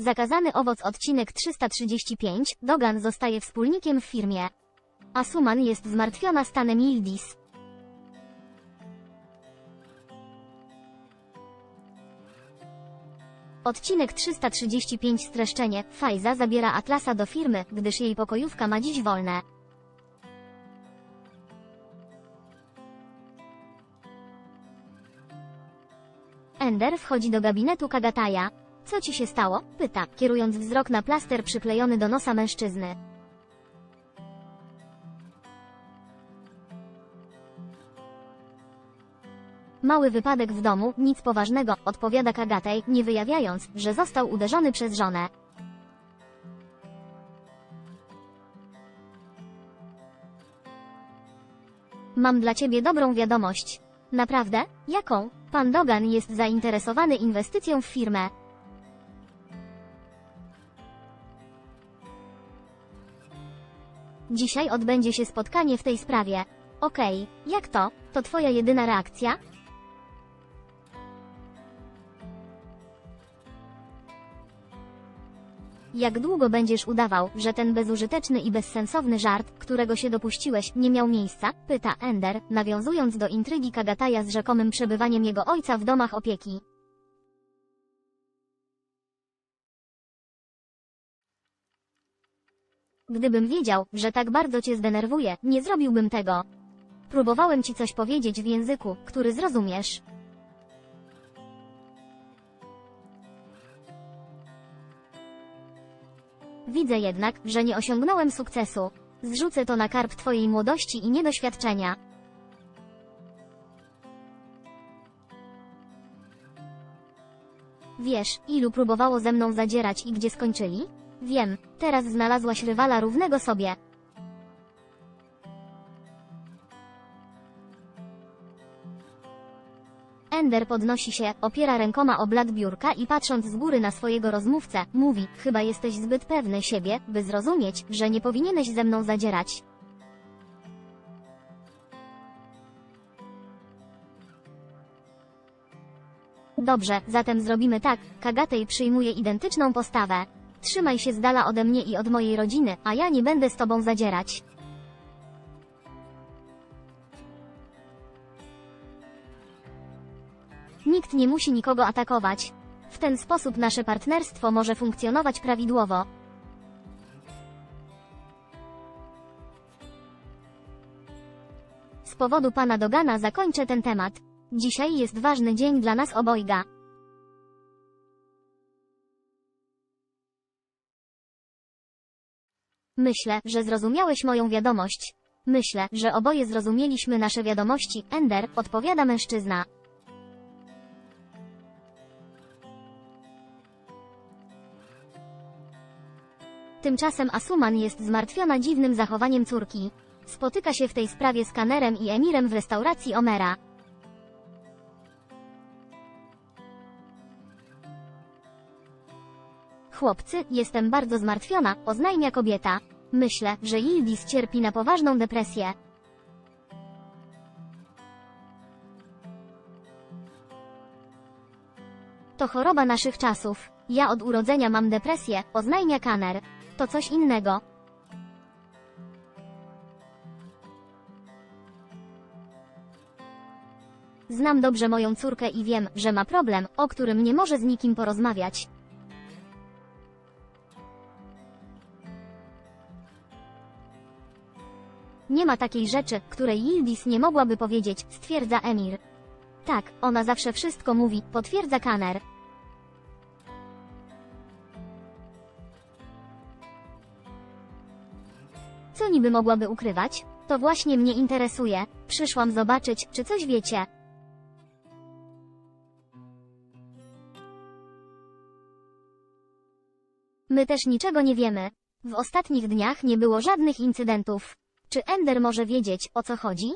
Zakazany owoc odcinek 335, Dogan zostaje wspólnikiem w firmie. Asuman jest zmartwiona stanem Yildiz. Odcinek 335 streszczenie. Fajza zabiera Atlasa do firmy, gdyż jej pokojówka ma dziś wolne. Ender wchodzi do gabinetu Kagataja. Co ci się stało? Pyta, kierując wzrok na plaster przyklejony do nosa mężczyzny. Mały wypadek w domu, nic poważnego, odpowiada Kagatej, nie wyjawiając, że został uderzony przez żonę. Mam dla ciebie dobrą wiadomość. Naprawdę? Jaką? Pan Dogan jest zainteresowany inwestycją w firmę. Dzisiaj odbędzie się spotkanie w tej sprawie. Okej, jak to? To twoja jedyna reakcja? Jak długo będziesz udawał, że ten bezużyteczny i bezsensowny żart, którego się dopuściłeś, nie miał miejsca? Pyta Ender, nawiązując do intrygi Kagataja z rzekomym przebywaniem jego ojca w domach opieki. Gdybym wiedział, że tak bardzo cię zdenerwuje, nie zrobiłbym tego. Próbowałem ci coś powiedzieć w języku, który zrozumiesz. Widzę jednak, że nie osiągnąłem sukcesu. Zrzucę to na karb twojej młodości i niedoświadczenia. Wiesz, ilu próbowało ze mną zadzierać i gdzie skończyli? Wiem, teraz znalazłaś rywala równego sobie. Ender podnosi się, opiera rękoma o blat biurka i patrząc z góry na swojego rozmówcę, mówi, chyba jesteś zbyt pewny siebie, by zrozumieć, że nie powinieneś ze mną zadzierać. Dobrze, zatem zrobimy tak, Kagatej przyjmuje identyczną postawę. Trzymaj się z dala ode mnie i od mojej rodziny, a ja nie będę z tobą zadzierać. Nikt nie musi nikogo atakować. W ten sposób nasze partnerstwo może funkcjonować prawidłowo. Z powodu pana Dogana zakończę ten temat. Dzisiaj jest ważny dzień dla nas obojga. Myślę, że zrozumiałeś moją wiadomość. Myślę, że oboje zrozumieliśmy nasze wiadomości, Ender, odpowiada mężczyzna. Tymczasem Asuman jest zmartwiona dziwnym zachowaniem córki. Spotyka się w tej sprawie z Kanerem i Emirem w restauracji Omera. Chłopcy, jestem bardzo zmartwiona, oznajmia kobieta. Myślę, że Yildiz cierpi na poważną depresję. To choroba naszych czasów. Ja od urodzenia mam depresję, oznajmia Kaner. To coś innego. Znam dobrze moją córkę i wiem, że ma problem, o którym nie może z nikim porozmawiać. Nie ma takiej rzeczy, której Yildiz nie mogłaby powiedzieć, stwierdza Emir. Tak, ona zawsze wszystko mówi, potwierdza Kaner. Co niby mogłaby ukrywać? To właśnie mnie interesuje. Przyszłam zobaczyć, czy coś wiecie. My też niczego nie wiemy. W ostatnich dniach nie było żadnych incydentów. Czy Ender może wiedzieć, o co chodzi?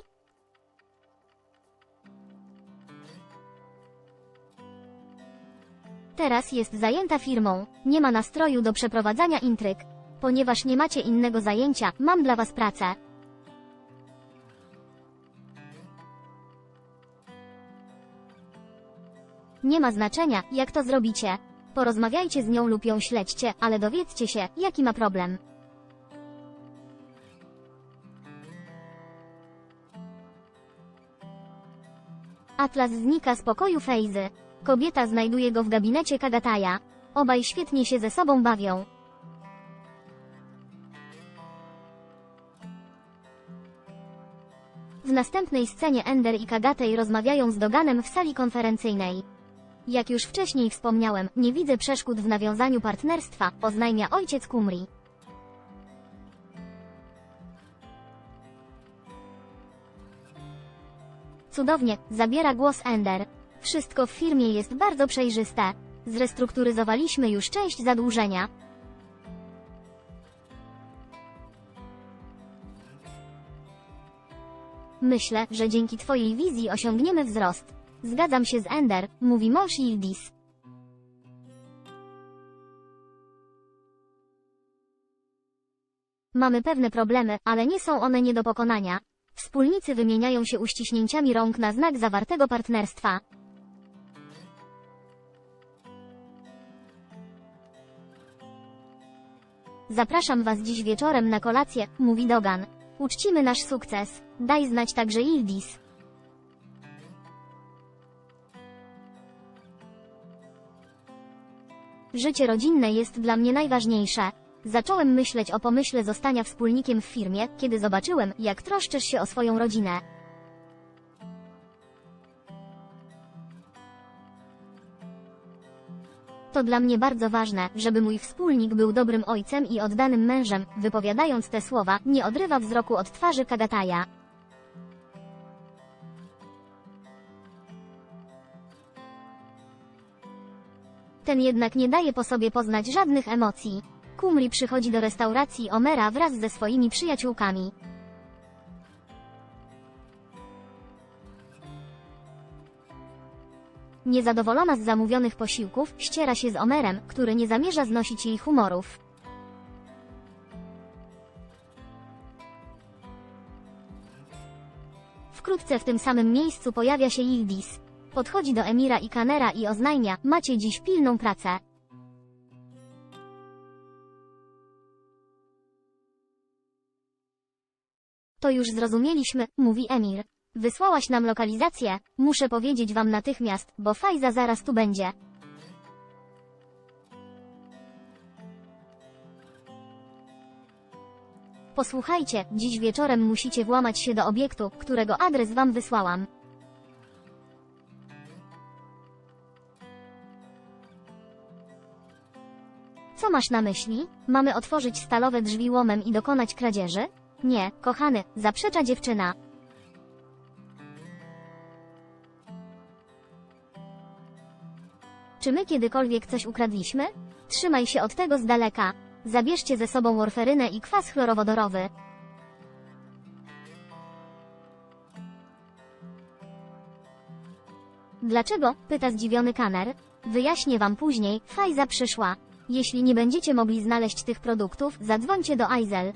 Teraz jest zajęta firmą. Nie ma nastroju do przeprowadzania intryg. Ponieważ nie macie innego zajęcia, mam dla was pracę. Nie ma znaczenia, jak to zrobicie. Porozmawiajcie z nią lub ją śledźcie, ale dowiedzcie się, jaki ma problem. Atlas znika z pokoju Fejzy. Kobieta znajduje go w gabinecie Kagataja. Obaj świetnie się ze sobą bawią. W następnej scenie Ender i Kagatej rozmawiają z Doganem w sali konferencyjnej. Jak już wcześniej wspomniałem, nie widzę przeszkód w nawiązaniu partnerstwa, oznajmia ojciec Kumri. Cudownie, zabiera głos Ender. Wszystko w firmie jest bardzo przejrzyste. Zrestrukturyzowaliśmy już część zadłużenia. Myślę, że dzięki Twojej wizji osiągniemy wzrost. Zgadzam się z Ender, mówi mąż Yildiz. Mamy pewne problemy, ale nie są one nie do pokonania. Wspólnicy wymieniają się uściśnięciami rąk na znak zawartego partnerstwa. Zapraszam Was dziś wieczorem na kolację, mówi Dogan. Uczcimy nasz sukces. Daj znać także Ildis. Życie rodzinne jest dla mnie najważniejsze. Zacząłem myśleć o pomyśle zostania wspólnikiem w firmie, kiedy zobaczyłem, jak troszczysz się o swoją rodzinę. To dla mnie bardzo ważne, żeby mój wspólnik był dobrym ojcem i oddanym mężem. Wypowiadając te słowa, nie odrywa wzroku od twarzy Kagataja. Ten jednak nie daje po sobie poznać żadnych emocji. Kumri przychodzi do restauracji Omera wraz ze swoimi przyjaciółkami. Niezadowolona z zamówionych posiłków, ściera się z Omerem, który nie zamierza znosić jej humorów. Wkrótce w tym samym miejscu pojawia się Yildiz. Podchodzi do Emira i Kanera i oznajmia, macie dziś pilną pracę. To już zrozumieliśmy, mówi Emir. Wysłałaś nam lokalizację, muszę powiedzieć wam natychmiast, bo Fajza zaraz tu będzie. Posłuchajcie, dziś wieczorem musicie włamać się do obiektu, którego adres wam wysłałam. Co masz na myśli? Mamy otworzyć stalowe drzwi łomem i dokonać kradzieży? Nie, kochany, zaprzecza dziewczyna. Czy my kiedykolwiek coś ukradliśmy? Trzymaj się od tego z daleka. Zabierzcie ze sobą morferynę i kwas chlorowodorowy. Dlaczego? pyta zdziwiony Kaner. Wyjaśnię wam później, Fajza przyszła. Jeśli nie będziecie mogli znaleźć tych produktów, zadzwońcie do Aizel.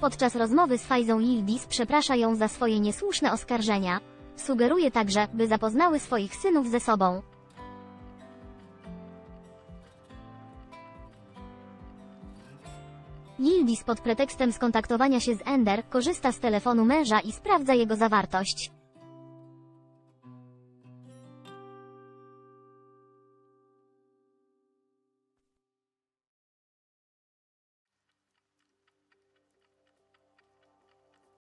Podczas rozmowy z Fajzą Yildiz przeprasza ją za swoje niesłuszne oskarżenia. Sugeruje także, by zapoznały swoich synów ze sobą. Yildiz pod pretekstem skontaktowania się z Ender korzysta z telefonu męża i sprawdza jego zawartość.